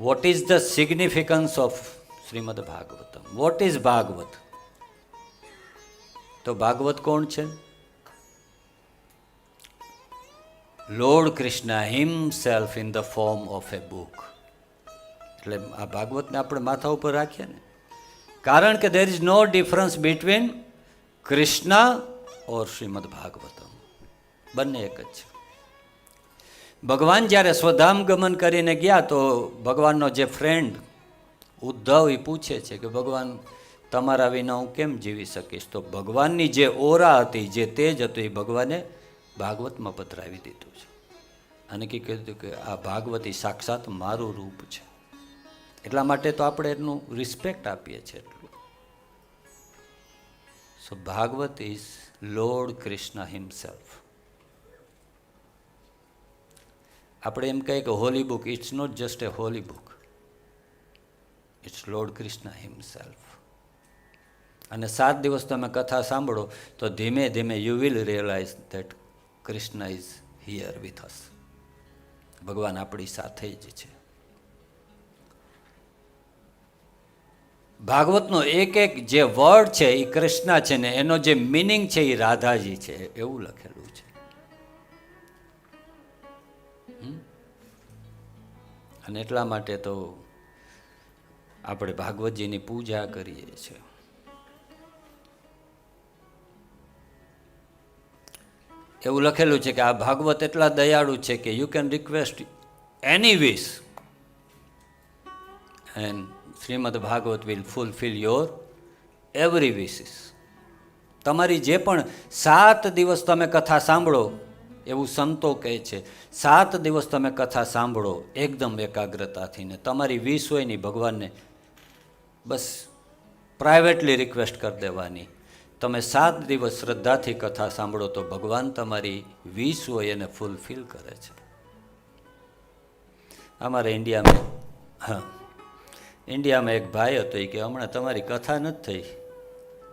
What is the significance of Shrimad Bhagavatam what is Bhagavat તો ભાગવત કોણ છે? Lord Krishna himself in the form of a book એટલે આ ભાગવતને આપણે માથા ઉપર રાખીએ ને. કારણ કે there is no difference between Krishna or Shrimad Bhagavatam બંને એક જ છે. ભગવાન જ્યારે સ્વધામ ગમન કરીને ગયા તો ભગવાનનો જે ફ્રેન્ડ ઉદ્ધવ એ પૂછે છે કે, ભગવાન, તમારા વિના હું કેમ જીવી શકીશ? તો ભગવાનની જે ઓરા હતી, જે તેજ હતું, એ ભગવાને ભાગવતમાં પધરાવી દીધું છે. અને કે કીધું કે, આ ભાગવતી સાક્ષાત મારું રૂપ છે. એટલા માટે તો આપણે એનું રિસ્પેક્ટ આપીએ છીએ એટલું. So Bhagavat is lord Krishna himself આપણે એમ કહીએ કે holy book it's not just a holy book it's lord Krishna himself અને સાત દિવસ તમે કથા સાંભળો, તો ધીમે ધીમે you will realize that Krishna is here with us ભગવાન આપણી સાથે જ છે. ભાગવતનો એક એક જે વર્ડ છે એ કૃષ્ણ છે ને, એનો જે મિનિંગ છે એ રાધાજી છે, એવું લખેલું અને એટલા માટે તો આપણે ભાગવતજીની પૂજા કરીએ છીએ. એવું લખેલું છે કે આ ભાગવત એટલા દયાળુ છે કે you can request any wish and Shrimad Bhagavat will fulfil your every wishes તમારી જે પણ સાત દિવસ તમે કથા સાંભળો એવું સંતો કહે છે, સાત દિવસ તમે કથા સાંભળો, એકદમ એકાગ્રતાથી ને તમારી વીસ હોયની ભગવાનને બસ પ્રાઇવેટલી રિક્વેસ્ટ કરી દેવાની. તમે સાત દિવસ શ્રદ્ધાથી કથા સાંભળો તો ભગવાન તમારી વીસ હોય એને ફૂલફિલ કરે છે. અમારે ઇન્ડિયામાં, હા, ઇન્ડિયામાં એક ભાઈ હતો, એ કે હમણાં તમારી કથા નથી થઈ.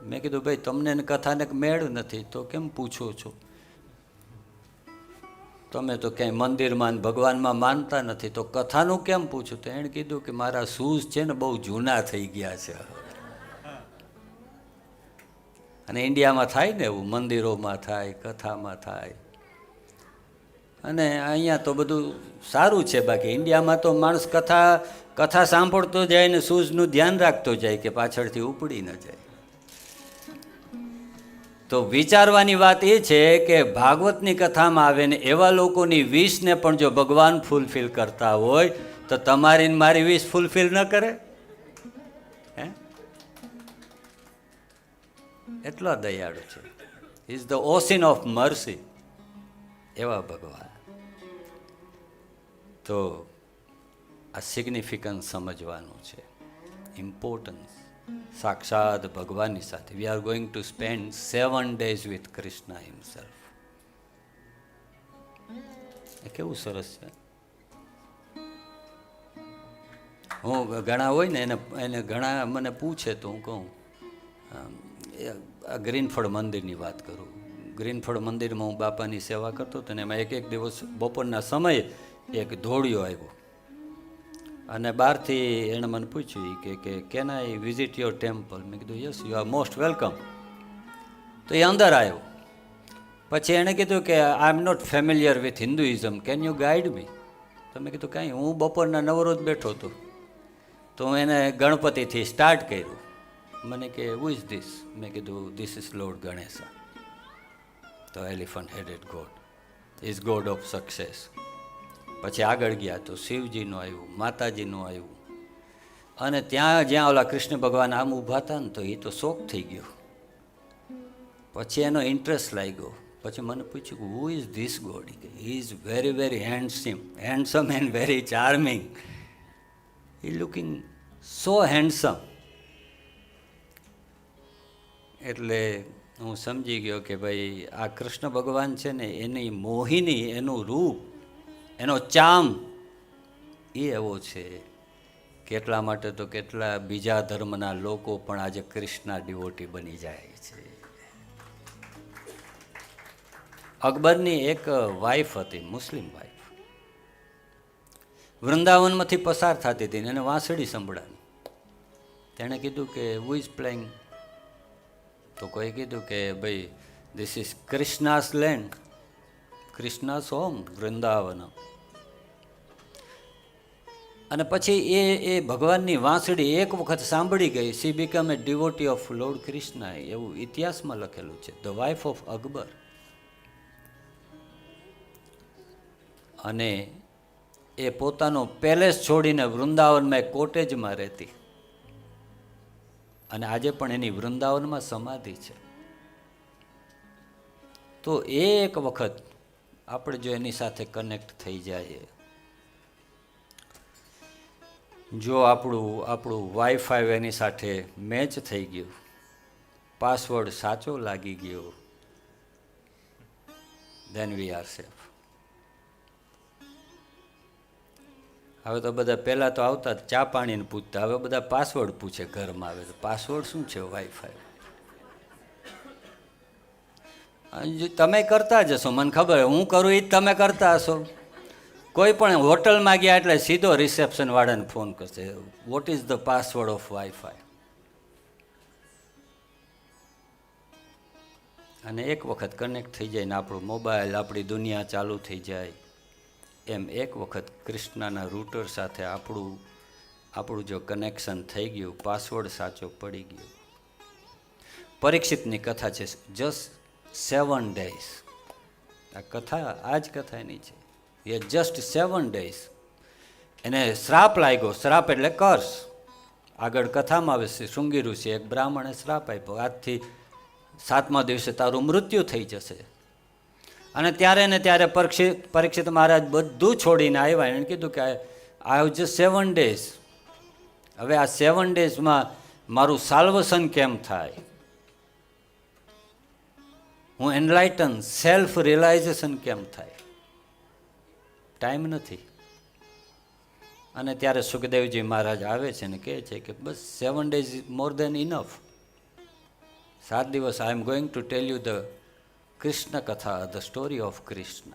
મેં કીધું, ભાઈ, તમને કથાને મેળ નથી, તો કેમ પૂછો છો? તમે તો ક્યાંય મંદિરમાં ભગવાનમાં માનતા નથી, તો કથાનું કેમ પૂછું? તો એણે કીધું કે મારા શૂઝ છે ને બહુ જૂના થઈ ગયા છે. અને ઇન્ડિયામાં થાય ને એવું, મંદિરોમાં થાય, કથામાં થાય. અને અહીંયા તો બધું સારું છે બાકી. ઇન્ડિયામાં તો માણસ કથા કથા સાંભળતો જાય ને શૂઝનું ધ્યાન રાખતો જાય કે પાછળથી ઉપડી ન જાય. તો વિચારવાની વાત એ છે કે ભાગવતની કથામાં આવે ને એવા લોકોની વિશને પણ જો ભગવાન ફૂલફિલ કરતા હોય, તો તમારી મારી વિશ ફૂલફિલ ન કરે? હે? એટલો દયાળુ છે. Is the ocean of mercy એવા ભગવાન. તો આ સિગ્નિફિકન્સ સમજવાનું છે. ઇમ્પોર્ટન્સ સાક્ષાત ભગવાનની સાથે. We are going to spend seven days with Krishna himself એ કેવું સરસ છે? હું ઘણા હોય ને એને એને ઘણા મને પૂછે તો હું કહું ગ્રીનફળ મંદિરની વાત કરું. ગ્રીનફળ મંદિરમાં હું બાપાની સેવા કરતો હતો ને એમાં એક એક દિવસ બપોરના સમયે એક ધોળિયો આવ્યો. અને બહારથી એણે મને પૂછ્યું કે કે can I visit your temple મેં કીધું yes you are most welcome તો એ અંદર આવ્યો. પછી એણે કીધું કે I am not familiar with Hinduism can you guide me તો મેં કીધું, કાંઈ, હું બપોરના નવરો જ બેઠો હતો. તો હું એને ગણપતિથી સ્ટાર્ટ કર્યું. મને કે હુ ઇઝ ધીસ મેં કીધું ધીસ ઇઝ લોર્ડ ગણેશા તો elephant headed god is god of success પછી આગળ ગયા તો શિવજીનું આવ્યું, માતાજીનું આવ્યું. અને ત્યાં જ્યાં ઓલા કૃષ્ણ ભગવાન આમ ઊભા હતા ને તો એ તો શોક થઈ ગયો. પછી એનો ઇન્ટરેસ્ટ લાગ્યો. પછી મને પૂછ્યું who is this god he is very very handsome handsome and very charming he looking so handsome એટલે હું સમજી ગયો કે ભાઈ, આ કૃષ્ણ ભગવાન છે ને, એની મોહિની, એનું રૂપ એનો ચામ એ એવો છે. કેટલા માટે તો કેટલા બીજા ધર્મના લોકો પણ આજે કૃષ્ણ ડિવોટી બની જાય છે. અકબરની એક વાઈફ હતી, મુસ્લિમ વાઈફ વૃંદાવનમાંથી પસાર થતી હતી એને વાંસળી સંભળાવી. તેણે કીધું કે હુ ઇઝ પ્લેઇંગ તો કોઈ કીધું કે, ભાઈ this is Krishna's land Krishna's some Vrindavanam. અને પછી એ એ ભગવાનની વાંસળી એક વખત સાંભળી ગઈ. She become a devotee of lord Krishna એવું ઇતિહાસમાં લખેલું છે. ધ વાઇફ ઓફ અકબર અને એ પોતાનો પેલેસ છોડીને વૃંદાવનમાં એક કોટેજમાં રહેતી. અને આજે પણ એની વૃંદાવનમાં સમાધિ છે. તો એ એક વખત આપણે જો એની સાથે કનેક્ટ થઈ જાય જો આપણું આપણું વાઈફાઈ એની સાથે મેચ થઈ ગયું. પાસવર્ડ સાચો લાગી ગયો. ધેન વી આર સેફ હવે તો બધા પહેલાં તો આવતા ચા પાણીને પૂછતા. હવે બધા પાસવર્ડ પૂછે ઘરમાં. આવે તો પાસવર્ડ શું છે વાઈફાઈ અને જો તમે કરતા જશો મને ખબર હું કરું એ જ તમે કરતા હશો. કોઈ પણ હોટલમાં ગયા એટલે સીધો રિસેપ્શન વાળાને ફોન કરશે. What is the password of wifi અને એક વખત કનેક્ટ થઈ જાય ને આપણું મોબાઈલ આપણી દુનિયા ચાલુ થઈ જાય. એમ એક વખત કૃષ્ણના રૂટર સાથે આપણું આપણું જો કનેક્શન થઈ ગયું પાસવર્ડ સાચો પડી ગયો. પરીક્ષિતની કથા છે જસ્ટ સેવન ડેઝ આ કથા, આ જ કથા એની છે એ જસ્ટ સેવન ડેઝ એને શ્રાપ લાગ્યો. શ્રાપ એટલે કર્સ આગળ કથામાં આવે છે, શૃંગી ઋષિ એક બ્રાહ્મણે શ્રાપ આપ્યો. આજથી સાતમા દિવસે તારું મૃત્યુ થઈ જશે. અને ત્યારે ને ત્યારે પરીક્ષિત પરીક્ષિત મહારાજ બધું છોડીને આવ્યા. એણે કીધું કે આઈ જસ્ટ સેવન ડેઝ હવે આ સેવન ડેઝમાં મારું સાલ્વસન કેમ થાય? હું એનલાઇટન સેલ્ફ રિયલાઇઝેશન કેમ થાય? ટાઈમ નથી. અને ત્યારે સુખદેવજી મહારાજ આવે છે ને કહે છે કે બસ seven days more than enough સાત દિવસ I am going to tell you the Krishna katha the story of Krishna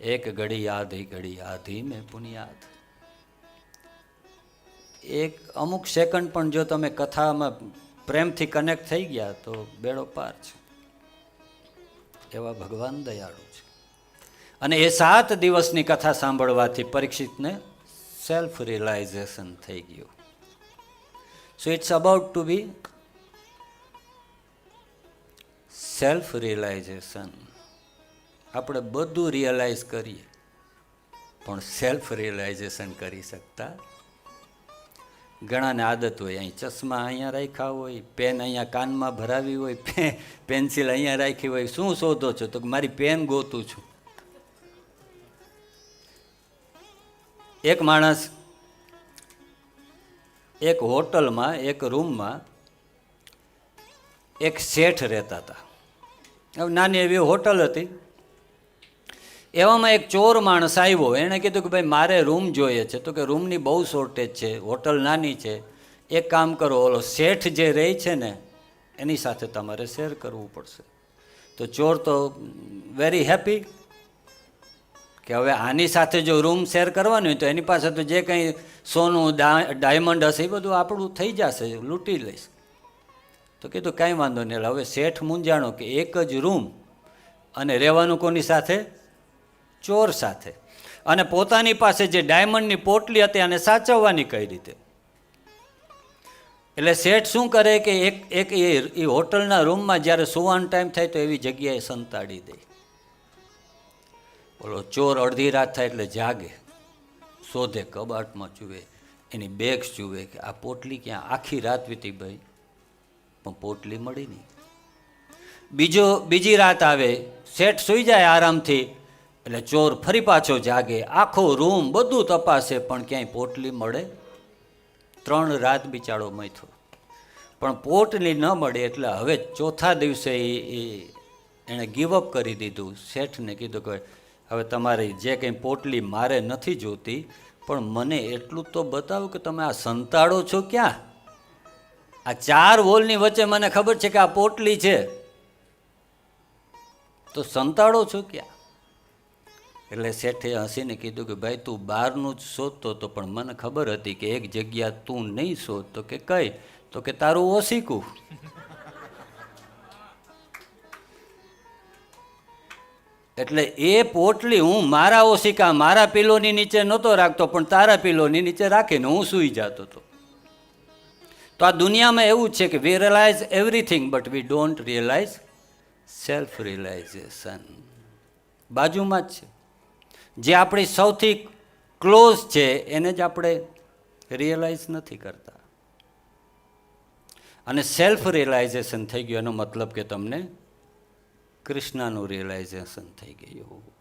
એક ઘડી આધી ઘડી આધી મેં પુનિયાદ એક અમુક સેકન્ડ પણ જો તમે કથામાં પ્રેમથી કનેક્ટ થઈ ગયા તો બેડો પાર છે. એવા ભગવાન દયાળુ છે. અને એ સાત દિવસની કથા સાંભળવાથી પરીક્ષિતને સેલ્ફ રિયલાઇઝેશન થઈ ગયું. So it's about to be self realization આપણે બધું રિયલાઇઝ કરીએ, પણ સેલ્ફ રિયલાઇઝેશન કરી શકતા ઘણાને આદત હોય. અહીં ચશ્મા અહીંયા રાખ્યા હોય, પેન અહીંયા કાનમાં ભરાવી હોય, પે પેન્સિલ અહીંયા રાખી હોય. શું શોધો છો? તો મારી પેન ગોતું છું. એક માણસ એક હોટલમાં, એક રૂમમાં એક શેઠ રહેતા હતા. નાની એવી હોટલ હતી. એવામાં એક ચોર માણસ આવ્યો. એણે કીધું કે ભાઈ, મારે રૂમ જોઈએ છે. તો કે રૂમની બહુ શોર્ટેજ છે, હોટલ નાની છે. એક કામ કરો, ઓલો શેઠ જે રહે છે ને, એની સાથે તમારે શેર કરવું પડશે. તો ચોર તો વેરી હેપી કે હવે આની સાથે જો રૂમ શેર કરવાનું હોય તો એની પાસે તો જે કંઈ સોનું ડાયમંડ હશે, એ બધું આપણું થઈ જશે, લૂંટી લઈશ. તો કીધું, કાંઈ વાંધો નહીં હવે શેઠ મૂંઝાણો કે એક જ રૂમ અને રહેવાનું કોની સાથે? ચોર સાથે. અને પોતાની પાસે જે ડાયમંડની પોટલી હતી અને સાચવવાની કઈ રીતે? એટલે શેઠ શું કરે કે એક એક એ એ હોટલના રૂમમાં જ્યારે સુવાનો ટાઈમ થાય તો એવી જગ્યાએ સંતાડી દે. ઓલો ચોર અડધી રાત થાય એટલે જાગે. શોધે, કબાટમાં જુએ એની બેગ્સ જુએ કે આ પોટલી ક્યાં આખી રાત વીતી ભાઈ? પણ પોટલી મળી નહીં. બીજો, બીજી રાત આવે, શેઠ સૂઈ જાય આરામથી એટલે ચોર ફરી પાછો જાગે. આખો રૂમ બધું તપાસે પણ ક્યાંય પોટલી મળે? ત્રણ રાત બિચારો મથ્યો પણ પોટલી ન મળે એટલે હવે ચોથા દિવસે એ એણે ગીવઅપ કરી દીધું. શેઠને કીધું કે હવે તમારી જે કંઈ પોટલી મારે નથી જોતી, પણ મને એટલું તો બતાવો કે તમે આ સંતાડો છો ક્યાં? આ ચાર વોલની વચ્ચે મને ખબર છે કે આ પોટલી છે. તો સંતાડો છો ક્યાં? એટલે શેઠે હસીને કીધું કે, ભાઈ, તું બહારનું જ શોધતો હતો, પણ મને ખબર હતી કે એક જગ્યા તું નહીં શોધતો કે, કઈ? તો કે, તારું ઓસીકું એટલે એ પોટલી હું મારા ઓશિકા, મારા પિલોની નીચે નહોતો રાખતો, પણ તારા પિલોની નીચે રાખીને હું સૂઈ જતો હતો. તો આ દુનિયામાં એવું છે કે we realize everything but we don't realize self realization બાજુમાં જ છે. જે આપણી સૌથી ક્લોઝ છે, એને જ આપણે રિયલાઇઝ નથી કરતા. અને સેલ્ફ રિયલાઇઝેશન થઈ ગયું, એનો મતલબ કે તમને કૃષ્ણનું રિયલાઇઝેશન થઈ ગયું.